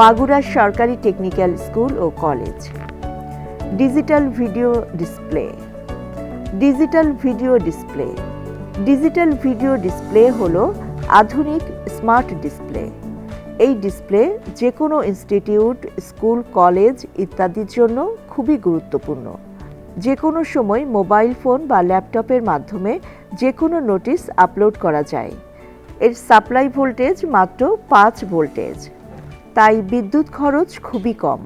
মাগুরা সরকারি technical school ও college. Digital video display. Digital video display. Digital video display হল আধুনিক smart display. এই display যে কোনো ইনস্টিটিউট, স্কুল, কলেজ ইত্যাদির জন্য খুবই গুরুত্বপূর্ণ। যে কোনো সময় মোবাইল ফোন বা ল্যাপটপের মাধ্যমে যে কোনো নোটিশ আপলোড করা যায়। এর সাপ্লাই ভোল্টেজ মাত্র পাঁচ ভোল্টেজ। তাই বিদ্যুৎ খরচ খুবই কম।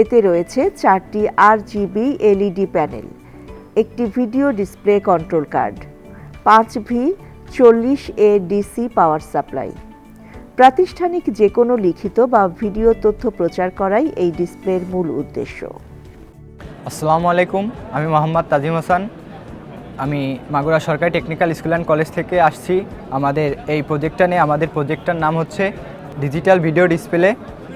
এতে রয়েছে চারটি আর জিবি এলইডি প্যানেল, একটি ভিডিও ডিসপ্লে কন্ট্রোল কার্ড, পাঁচ ভি, চল্লিশ এ ডিসি পাওয়ার সাপ্লাই। প্রাতিষ্ঠানিক যে কোনো লিখিত বা ভিডিও তথ্য প্রচার করাই এই ডিসপ্লের মূল উদ্দেশ্য। আসসালামু আলাইকুম, আমি মোহাম্মদ তাজিম হাসান। আমি মাগুরা সরকারি টেকনিক্যাল স্কুল অ্যান্ড কলেজ থেকে আসছি। আমাদের এই প্রজেক্টটা নিয়ে, আমাদের প্রজেক্টটার নাম হচ্ছে ডিজিটাল ভিডিও ডিসপ্লে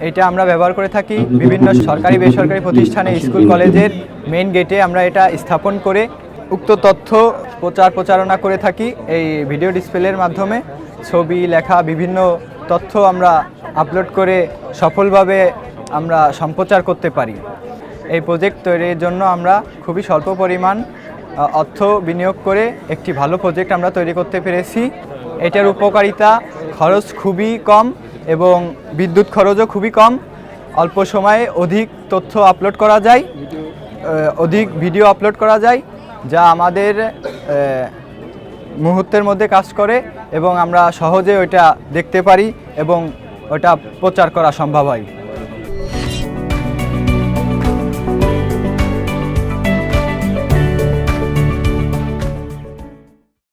এটা আমরা ব্যবহার করে থাকি বিভিন্ন সরকারি বেসরকারি প্রতিষ্ঠানে স্কুল কলেজের মেইন গেটে আমরা এটা স্থাপন করে উক্ত তথ্য প্রচার প্রচারণা করে থাকি এই ভিডিও ডিসপ্লের মাধ্যমে। ছবি লেখা বিভিন্ন তথ্য আমরা আপলোড করে সফলভাবে আমরা সম্প্রচার করতে পারি। এই প্রজেক্ট তৈরির জন্য আমরা খুবই স্বল্প পরিমাণ অর্থ বিনিয়োগ করে একটি ভালো প্রজেক্ট আমরা তৈরি করতে পেরেছি। এটার উপকারিতা খরচ খুবই কম। এবং বিদ্যুৎ খরচও খুবই কম। অল্প সময়ে অধিক তথ্য আপলোড করা যায় অধিক ভিডিও আপলোড করা যায়, যা আমাদের মুহূর্তের মধ্যে কাজ করে এবং আমরা সহজে ওইটা দেখতে পারি এবং ওটা প্রচার করা সম্ভব হয়।